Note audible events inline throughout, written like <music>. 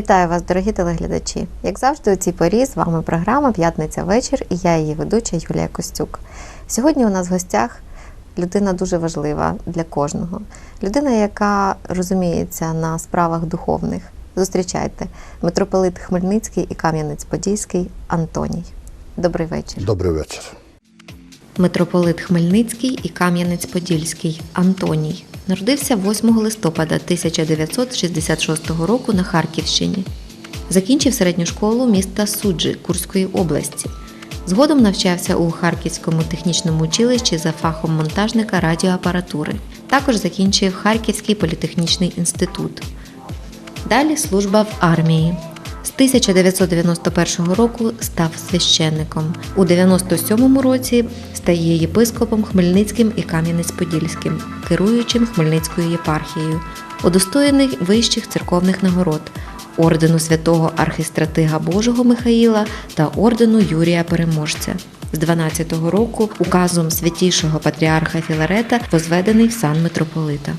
Вітаю вас, дорогі телеглядачі. Як завжди, у цій порі з вами програма П'ятниця вечір і я її ведуча Юлія Костюк. Сьогодні у нас в гостях людина дуже важлива для кожного. Людина, яка розуміється на справах духовних. Зустрічайте митрополит Хмельницький і Кам'янець-Подільський Антоній. Добрий вечір. Добрий вечір. Митрополит Хмельницький і Кам'янець-Подільський Антоній народився 8 листопада 1966 року на Харківщині. Закінчив середню школу міста Суджі Курської області. Згодом навчався у Харківському технічному училищі за фахом монтажника радіоапаратури. Також закінчив Харківський політехнічний інститут. Далі служба в армії. З 1991 року став священником. У 97 році стає єпископом Хмельницьким і Кам'янець-Подільським, керуючим Хмельницькою єпархією, удостоєний вищих церковних нагород ордену святого архістратига Божого Михаїла та ордену Юрія Переможця. З 12-го року указом святішого патріарха Філарета возведений в сан митрополита.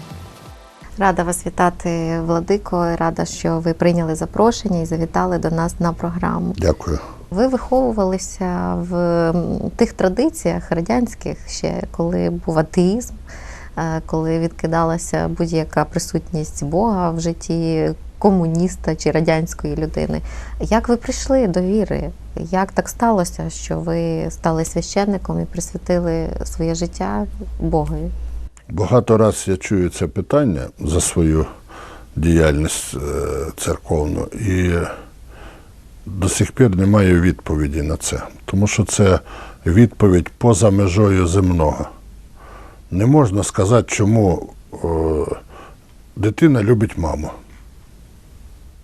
Рада вас вітати, Владико. Рада, що ви прийняли запрошення і завітали до нас на програму. Дякую. Ви виховувалися в тих традиціях радянських ще, коли був атеїзм, е, коли відкидалася будь-яка присутність Бога в житті комуніста чи радянської людини. Як ви прийшли до віри? Як так сталося, що ви стали священником і присвятили своє життя Богові? Багато раз я чую це питання за свою діяльність е, церковну і до сих пір не маю відповіді на це. Тому що це відповідь поза межою земного. Не можна сказати, чому е, дитина любить маму.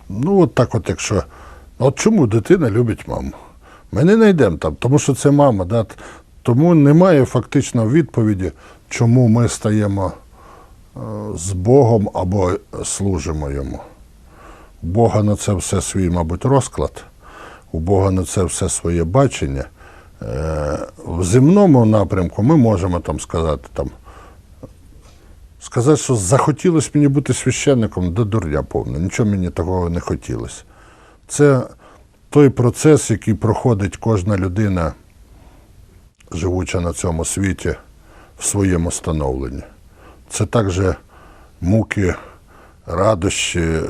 Ну, от так, от якщо. От чому дитина любить маму? Ми не знайдемо там, тому що це мама. Да? Тому немає фактично відповіді, чому ми стаємо е, з Богом або служимо йому. У Бога на це все свій, мабуть, розклад, у Бога на це все своє бачення. Е, В земному напрямку ми можемо там сказати, там, сказати, що захотілося мені бути священником, до дурня повне, нічого мені такого не хотілося. Це той процес, який проходить кожна людина, живуча на цьому світі, в своєму становленні. Це також муки, радощі, е,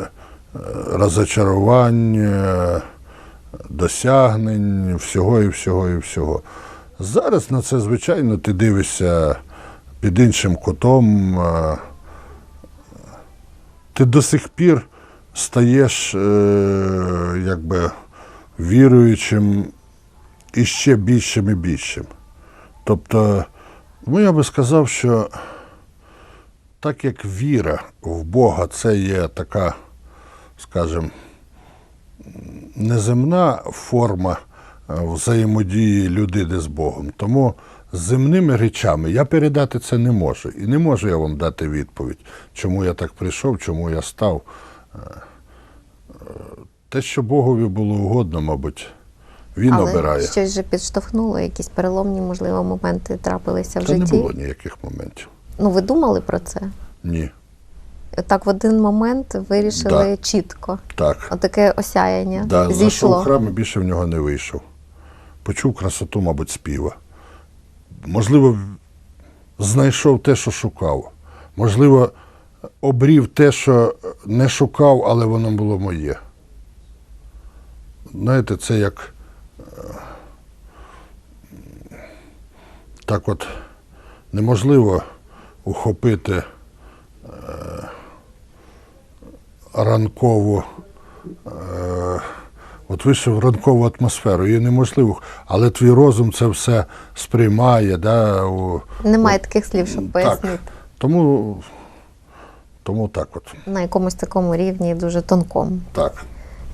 розочарування, досягнень, всього і всього і всього. Зараз на це, звичайно, ти дивишся під іншим кутом. е, Ти до сих пір стаєш е, якби віруючим і ще більшим і більшим. Тобто, ну я би сказав, що так як віра в Бога це є така, скажімо, неземна форма е, взаємодії людини з Богом. Тому земними речами я передати це не можу. І не можу я вам дати відповідь, чому я так прийшов, чому я став. Е, е, Те, що Богові було угодно, мабуть, він Але обирає. щось же підштовхнуло, якісь переломні, можливо, моменти трапилися в Та не було ніяких моментів. Ну, ви думали про це? Ні. Так, в один момент вирішили Да. чітко. Так. Отаке осяяння Да, зайшов в храм і більше в нього не вийшов. Почув красоту, мабуть, співа. Можливо, знайшов те, що шукав. Можливо, обрів те, що не шукав, але воно було моє. Знаєте, це як так от неможливо ухопити е, ранкову. Е, От вийшов ранкову атмосферу, її неможливо, але твій розум це все сприймає. Да, у, Немає таких слів, щоб так. пояснити. Тому, тому так от. На якомусь такому рівні дуже тонкому, Так.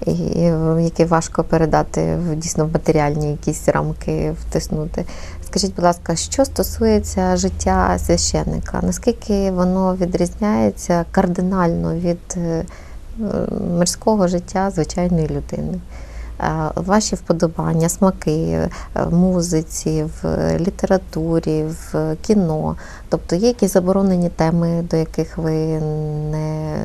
І, і, важко передати в дійсно матеріальні якісь рамки втиснути. Скажіть, будь ласка, що стосується життя священника, наскільки воно відрізняється кардинально від е, мирського життя звичайної людини? Е, ваші вподобання, смаки е, в музиці, в літературі, в кіно. Тобто є якісь заборонені теми, до яких ви не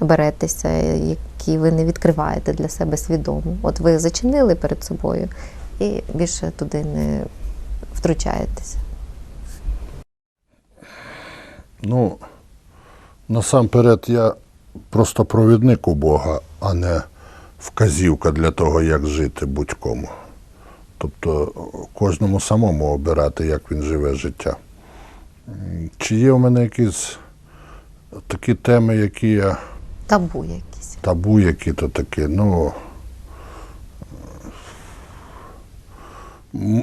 беретеся, які ви не відкриваєте для себе свідомо. От ви зачинили перед собою і більше туди не втручаєтеся. Ну, насамперед, я просто провідник у Бога, а не вказівка для того, як жити будь-кому. Тобто кожному самому обирати, як він живе життя. Чи є у мене якісь такі теми, які я Табу якісь. табу, які то такі, ну.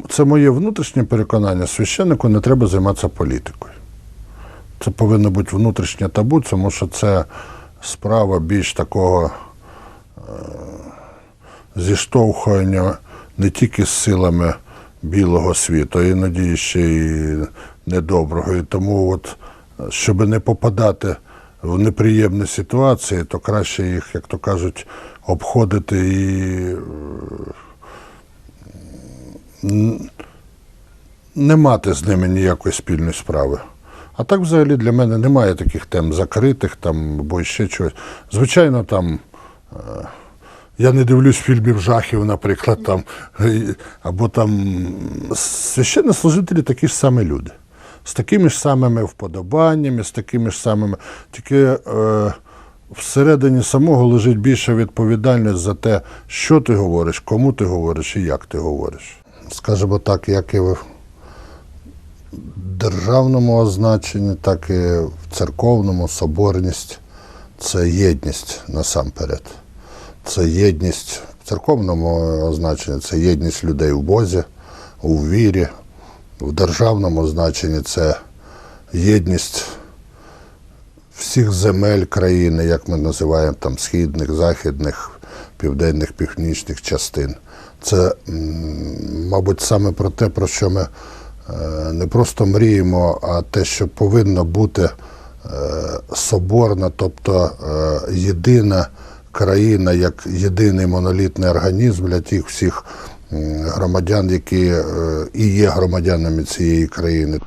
Це моє внутрішнє переконання. Священнику не треба займатися політикою. Це повинно бути внутрішнє табу, тому що це справа більш такого е, зіштовхування не тільки з силами білого світу, а іноді ще й недоброго. І тому, от, щоб не попадати в неприємні ситуації, то краще їх, як то кажуть, обходити і не мати з ними ніякої спільної справи. А так взагалі для мене немає таких тем закритих там або ще чогось. Звичайно, там е, я не дивлюсь фільмів жахів, наприклад, там, е, або там священнослужителі такі ж самі люди. З такими ж самими вподобаннями, з такими ж самими. Тільки е, всередині самого лежить більша відповідальність за те, що ти говориш, кому ти говориш і як ти говориш. Скажімо так, як і в державному означенні, так і в церковному соборність це єдність насамперед. Це єдність в церковному означенні, це єдність людей у Бозі, у вірі. В державному значенні це єдність всіх земель країни, як ми називаємо там східних, західних, південних, північних частин. Це, мабуть, саме про те, про що ми е, не просто мріємо, а те, що повинно бути е, соборна, тобто е, єдина країна як єдиний монолітний організм для тих всіх громадян, які е, і є громадянами цієї країни.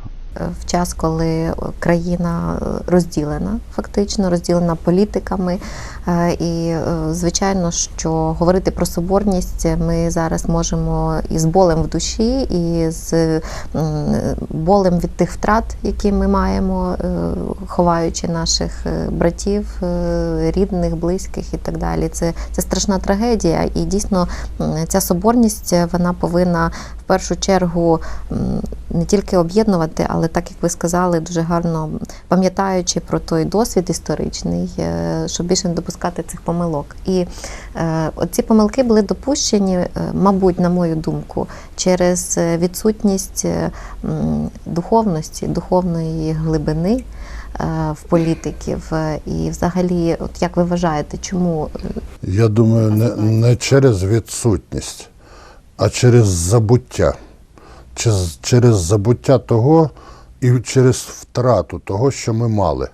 В час, коли країна е, розділена, фактично розділена політиками, Е, і е, звичайно, що говорити про соборність ми зараз можемо і з болем в душі, і з болем від тих втрат, які ми маємо, ховаючи наших братів, рідних, близьких і так далі. Це, це страшна трагедія, і дійсно ця соборність вона повинна в першу чергу не тільки об'єднувати, але так як ви сказали, дуже гарно пам'ятаючи про той досвід історичний, е, щоб більше не допускати цих помилок. І е, ці помилки були допущені, е, мабуть, на мою думку, через відсутність духовності, духовної глибини. В політиків і, взагалі, от як ви вважаєте, чому Я думаю, не, не через відсутність, а через забуття. Через, через забуття того і через втрату того, що ми мали.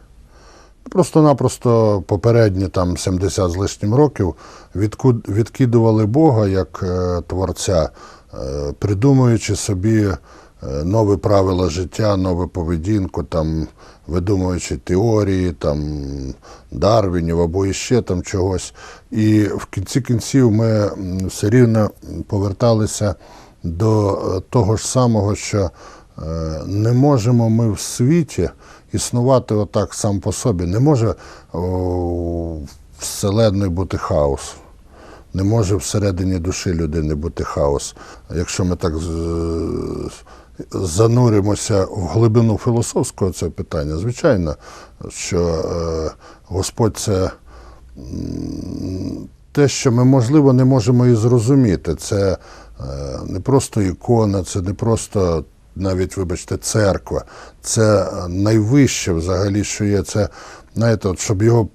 Просто-напросто попередні там 70 з лишнім років відкидували Бога як е, творця, е, придумуючи собі е, нові правила життя, нову поведінку, там, видумуючи теорії, там, Дарвінів або іще там чогось. І в кінці кінців ми все рівно поверталися до того ж самого, що не можемо ми в світі існувати отак сам по собі. Не може о, вселенної бути хаос. Не може всередині душі людини бути хаос. Якщо ми так зануримося в глибину філософського цього питання, звичайно, що е, Господь це те, що ми, можливо, не можемо і зрозуміти. Це е, не просто ікона, це не просто навіть, вибачте, церква. Це е, найвище взагалі, що є. Це, знаєте, от, щоб його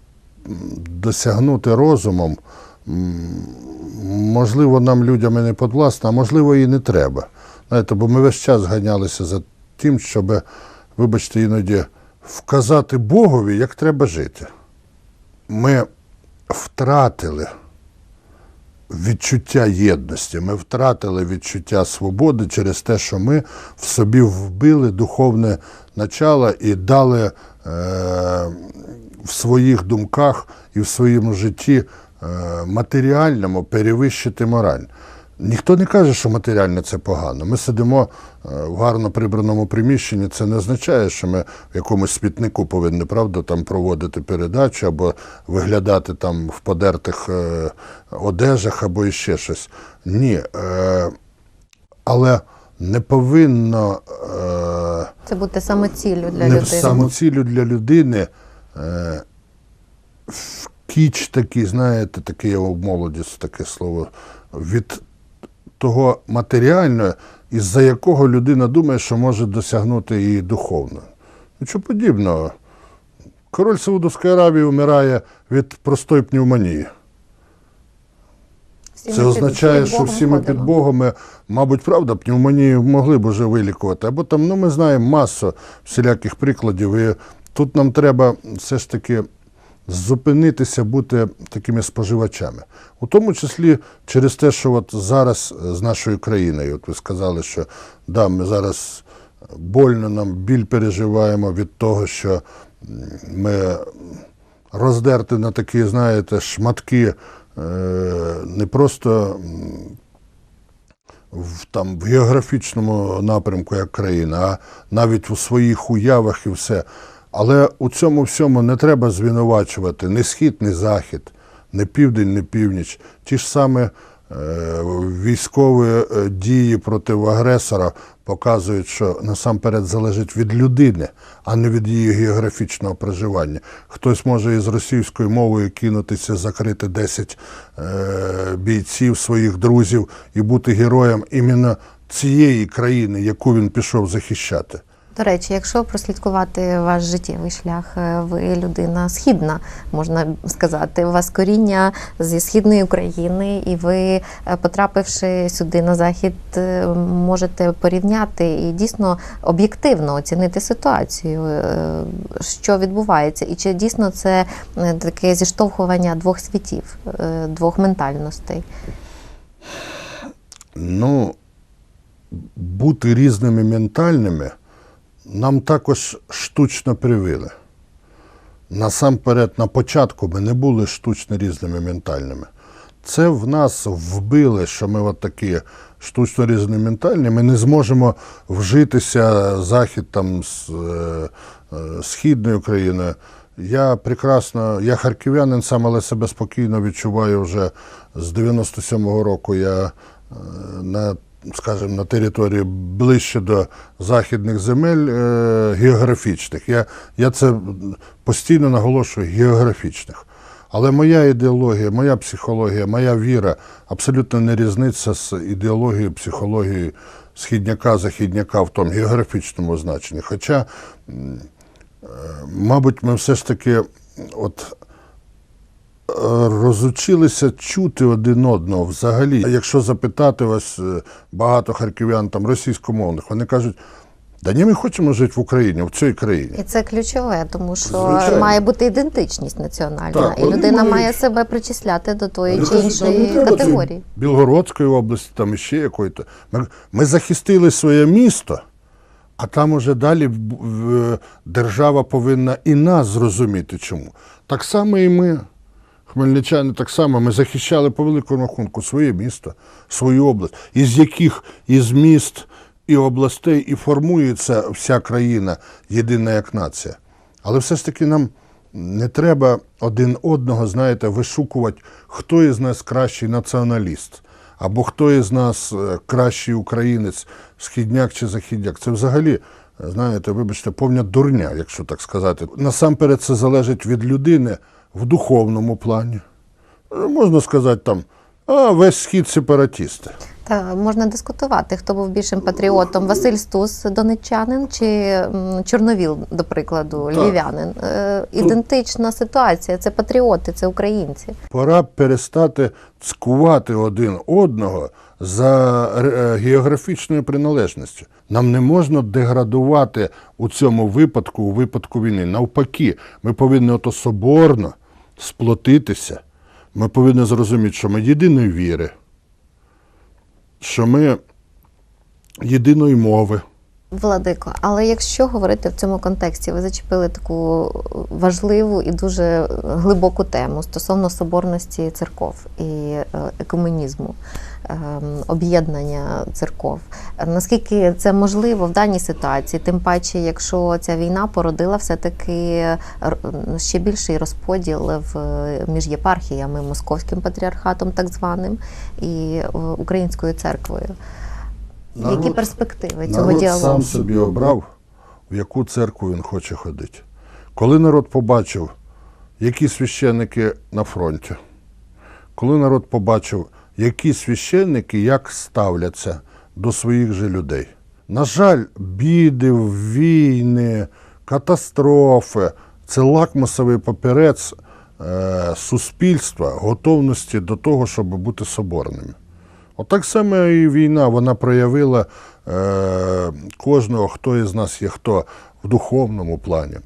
досягнути розумом, можливо, нам людям і не подвласно, а можливо, і не треба. Знаєте, бо ми весь час ганялися за тим, щоб, вибачте, іноді вказати Богові, як треба жити. Ми втратили відчуття єдності. Ми втратили відчуття свободи через те, що ми в собі вбили духовне начало і дали е, в своїх думках і в своєму житті е, матеріальному перевищити мораль. Ніхто не каже, що матеріальне це погано. Ми сидимо е, в гарно прибраному приміщенні. Це не означає, що ми в якомусь смітнику повинні правда там проводити передачу або виглядати там в подертих е, одежах або іще щось. Ні. Е, але не повинно Це бути самоціллю для не людини. самоцілю для людини. В кіч такий, знаєте, таке я в молодість таке слово, від того матеріального, із-за якого людина думає, що може досягнути і духовно. Нічого подібного. Король Саудовської Аравії вмирає від простої пневмонії. Це означає, що всі ми під. Богом, ми, мабуть, правда, пневмонію могли б уже вилікувати. Або там, ну, ми знаємо масу всіляких прикладів. І тут нам треба все ж таки зупинитися, бути такими споживачами. У тому числі через те, що от зараз з нашою країною, от ви сказали, що да, ми зараз больно нам біль переживаємо від того, що ми роздерти на такі, знаєте, шматки е, не просто в, там, в географічному напрямку, як країна, а навіть у своїх уявах і все. Але у цьому всьому не треба звинувачувати ні схід, ні захід, ні південь, ні північ. Ті ж саме е, військові е, дії проти агресора показують, що насамперед залежить від людини, а не від її географічного проживання. Хтось може із російською мовою кинутися, закрити 10 е, бійців своїх друзів і бути героєм іменно цієї країни, яку він пішов захищати. До речі, якщо прослідкувати ваш життєвий шлях, е, ви людина східна, можна сказати. У вас коріння зі східної України, і ви, е, потрапивши сюди на захід, е, можете порівняти і дійсно об'єктивно оцінити ситуацію, що відбувається, і чи дійсно це таке зіштовхування двох світів, двох ментальностей. Ну, бути різними ментальними нам також штучно привили. Насамперед, на початку ми не були штучно різними ментальними. Це в нас вбили, що ми от такі штучно різні ментальні, ми не зможемо вжитися захід там з е, е, східною Україною. Я прекрасно, я харків'янин сам, але себе спокійно відчуваю вже з 97-го року. Я е, на, скажімо, на території ближче до західних земель е, географічних. Я, я це постійно наголошую географічних. Але моя ідеологія, моя психологія, моя віра абсолютно не різниця з ідеологією, психологією східняка, західняка в тому географічному значенні. Хоча, е, мабуть, ми все ж таки от розучилися чути один одного взагалі. Якщо запитати вас е, багато харків'ян там російськомовних, вони кажуть, да ні, ми хочемо жити в Україні, в цій країні. І це ключове, тому що Звичайно. має бути ідентичність національна, Так, і людина мають- має себе причисляти до тої чи кажуть, «Нам не іншої категорії. Білгородської області, там іще якої-то. Ми, ми захистили своє місто, а там уже далі держава повинна і нас зрозуміти чому. Так само і ми, хмельничани, так само ми захищали по великому рахунку своє місто, свою область, із яких із міст і областей і формується вся країна єдина як нація. Але все ж таки нам не треба один одного, знаєте, вишукувати, хто із нас кращий націоналіст, або хто із нас е, кращий українець, східняк чи західняк. Це взагалі, знаєте, вибачте, повня дурня, якщо так сказати. Насамперед це залежить від людини в духовному плані. Е, Можна сказати там, а весь схід сепаратісти. Та можна дискутувати, хто був більшим патріотом: Василь Стус, донеччанин чи Чорновіл, до прикладу, Так. львів'янин. Е, Ідентична ситуація. Це патріоти, це українці. Пора перестати цькувати один одного за е, географічною приналежністю. Нам не можна деградувати у цьому випадку, у випадку війни. Навпаки, ми повинні ото соборно сплотитися. Ми повинні зрозуміти, що ми єдиної віри, що ми єдиної мови. Владико, але якщо говорити в цьому контексті, ви зачепили таку важливу і дуже глибоку тему стосовно соборності церков і е, екуменізму, об'єднання церков. Наскільки це можливо в даній ситуації, тим паче, якщо ця війна породила все-таки ще більший розподіл в між єпархіями, московським патріархатом, так званим, і е, українською церквою. Які перспективи цього Народ діалогу? сам собі обрав, в яку церкву він хоче ходити. Коли народ побачив, які священники на фронті, коли народ побачив, які священники як ставляться до своїх же людей. На жаль, біди, війни, катастрофи це лакмусовий папірець е, суспільства готовності до того, щоб бути соборними. Отак само і війна вона проявила е, кожного, хто із нас є хто в духовному плані.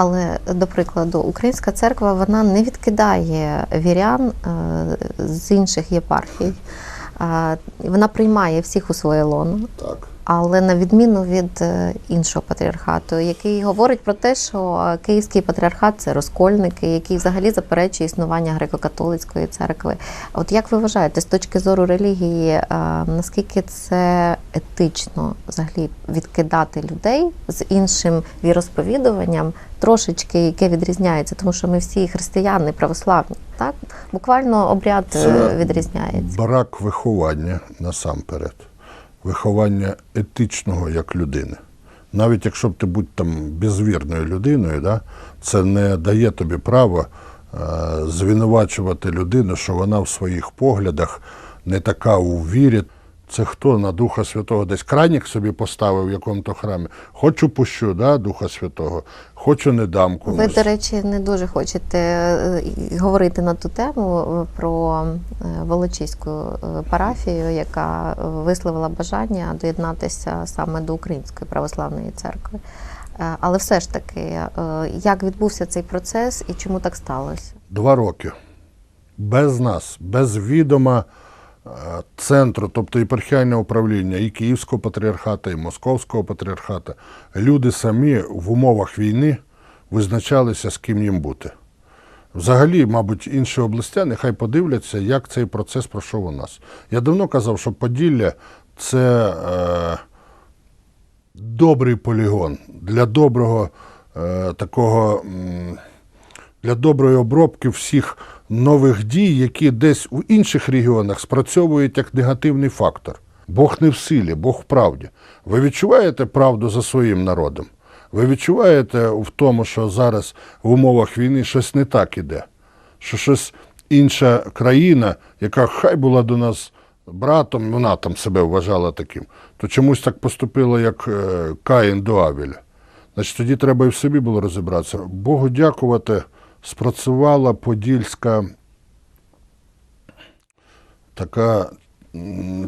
Але, до прикладу, українська церква вона не відкидає вірян е, з інших єпархій. Вона приймає всіх у своє лоно, Так. Але на відміну від е, іншого патріархату, який говорить про те, що е, Київський патріархат це розкольники, який взагалі заперечує існування греко-католицької церкви. От як ви вважаєте, з точки зору релігії, е, наскільки це етично взагалі відкидати людей з іншим віросповідуванням, трошечки яке відрізняється, тому що ми всі християни, православні, так буквально обряд Це відрізняється. Брак виховання насамперед, виховання етичного як людини. Навіть якщо б ти будь там безвірною людиною, да, це не дає тобі права е, звинувачувати людину, що вона в своїх поглядах не така у вірі. Це хто на Духа Святого десь кранік собі поставив в якому-то храмі. Хочу пущу, да, Духа Святого, хочу не дам Ви, до речі, не дуже хочете е, говорити на ту тему е, про е, Волочиську парафію, яка висловила бажання доєднатися саме до Української православної церкви. Але все ж таки, як відбувся цей процес і чому так сталося? Два роки. Без нас, без відома центру, тобто єпархіального управління і Київського патріархата, і Московського патріархата, люди самі в умовах війни визначалися, з ким їм бути. Взагалі, мабуть, інші областя нехай подивляться, як цей процес пройшов у нас. Я давно казав, що Поділля це е, добрий полігон для доброго е, такого. для доброї обробки всіх нових дій, які десь у інших регіонах спрацьовують як негативний фактор. Бог не в силі, Бог в правді. Ви відчуваєте правду за своїм народом? Ви відчуваєте в тому, що зараз в умовах війни щось не так іде? Що щось інша країна, яка хай була до нас братом, вона там себе вважала таким, то чомусь так поступила, як е, Каїн до Авеля. Значить, тоді треба і в собі було розібратися. Богу дякувати, спрацювала подільська така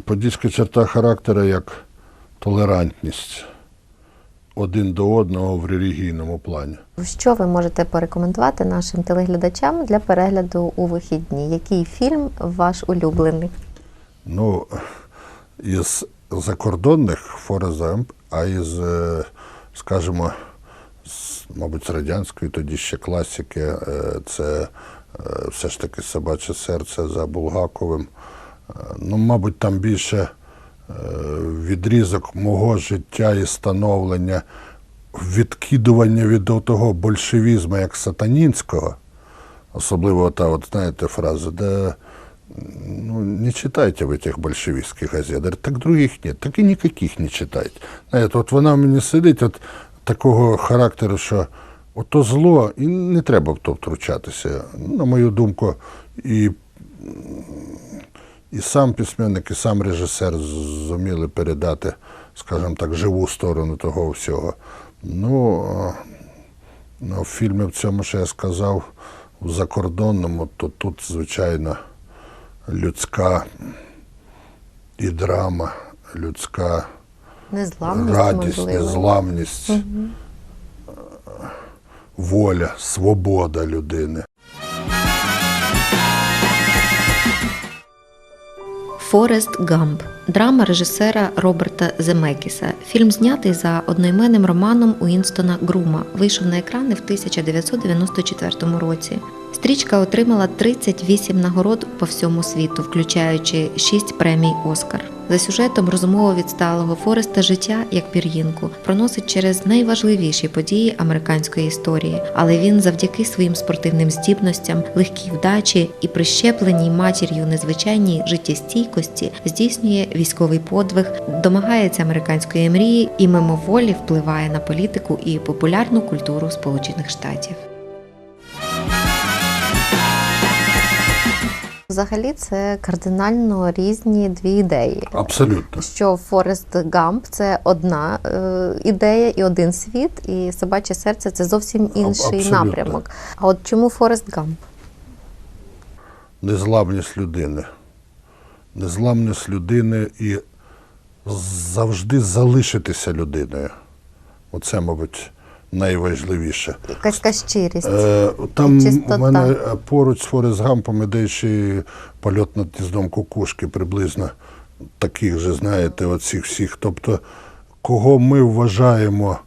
подільська черта характеру, як толерантність один до одного в релігійному плані. Що ви можете порекомендувати нашим телеглядачам для перегляду у вихідні? Який фільм ваш улюблений? Ну, із закордонних форезамп, а із, е, скажімо, мабуть, з радянської тоді ще класики, е, це е, все ж таки собаче серце за Булгаковим. Е, Ну, мабуть, там більше відрізок мого життя і становлення, відкидування від того большевізму як сатанінського, особливо та, от знаєте, фраза, де ну, не читайте вы этих большевистских газет. Так других нет, так і ніяких не читайте. Знаєте, от вона мені сидить от такого характеру, що ото зло, і не треба в то втручатися. Ну, На мою думку, і, і сам письменник, і сам режисер зуміли передати, скажімо так, живу сторону того всього. Ну, ну в фільмі в цьому, що я сказав, в закордонному, то тут, звичайно, людська і драма, людська Незламність, радість, можливо. незламність, воля, свобода людини. Форест Гамп драма режисера Роберта Земекіса. Фільм знятий за одноіменним романом Уінстона Грума. Вийшов на екрани в 1994 році. Стрічка отримала 38 нагород по всьому світу, включаючи 6 премій Оскар. За сюжетом розумово відсталого Фореста життя, як пір'їнку, проносить через найважливіші події американської історії, але він завдяки своїм спортивним здібностям, легкій вдачі і прищепленій матір'ю незвичайній життєстійкості здійснює військовий подвиг, домагається американської мрії і мимоволі впливає на політику і популярну культуру Сполучених Штатів. Взагалі, це кардинально різні дві ідеї. Абсолютно. Що Форест Гамп це одна е, ідея і один світ, і собаче серце це зовсім інший абсолютно. напрямок. А от чому Форест Гамп? Незламність людини. Незламність людини і завжди залишитися людиною. Оце, мабуть, найважливіше. Якась така щирість. Е, Там чистота. у мене поруч з Форест Гампом іде ще польот над гніздом кукушки, приблизно таких же, знаєте, оцих всіх. Тобто, кого ми вважаємо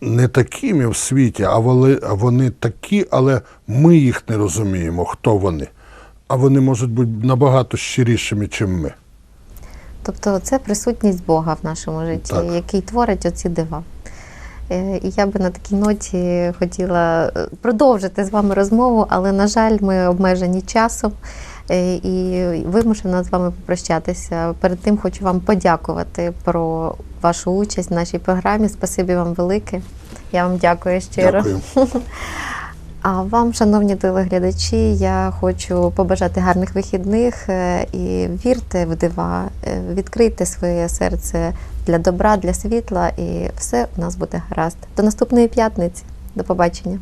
не такими в світі, а вони, а вони такі, але ми їх не розуміємо, хто вони. А вони можуть бути набагато щирішими, ніж ми. Тобто це присутність Бога в нашому житті, Так. який творить оці дива. Е, І я би на такій ноті хотіла е, продовжити з вами розмову, але, на жаль, ми обмежені часом е, і вимушена з вами попрощатися. Перед тим хочу вам подякувати про вашу участь в нашій програмі. Спасибі вам велике. Я вам дякую щиро. Дякую. <laughs> А вам, шановні телеглядачі, я хочу побажати гарних вихідних е, і вірте в дива, е, відкрийте своє серце для добра, для світла, і все у нас буде гаразд. До наступної п'ятниці. До побачення.